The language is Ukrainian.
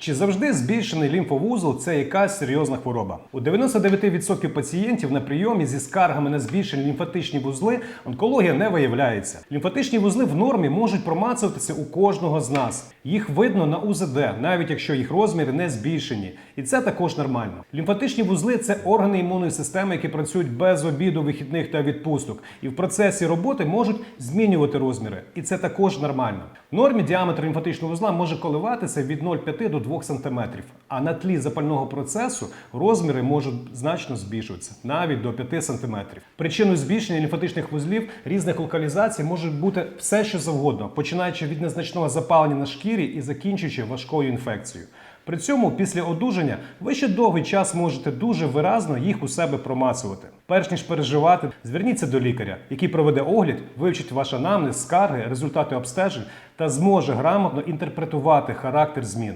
Чи завжди збільшений лімфовузол це якась серйозна хвороба? У 99% пацієнтів на прийомі зі скаргами на збільшені лімфатичні вузли онкологія не виявляється. Лімфатичні вузли в нормі можуть промацуватися у кожного з нас. Їх видно на УЗД, навіть якщо їх розміри не збільшені. І це також нормально. Лімфатичні вузли це органи імунної системи, які працюють без обіду, вихідних та відпусток, і в процесі роботи можуть змінювати розміри. І це також нормально. В нормі діаметр лімфатичного вузла може коливатися від 0,5 до 2 см, а на тлі запального процесу розміри можуть значно збільшуватися, навіть до 5 см. Причиною збільшення лімфатичних вузлів різних локалізацій може бути все, що завгодно, починаючи від незначного запалення на шкірі і закінчуючи важкою інфекцією. При цьому після одужання ви ще довгий час можете дуже виразно їх у себе промацувати. Перш ніж переживати, зверніться до лікаря, який проведе огляд, вивчить ваш анамнез, скарги, результати обстежень та зможе грамотно інтерпретувати характер змін.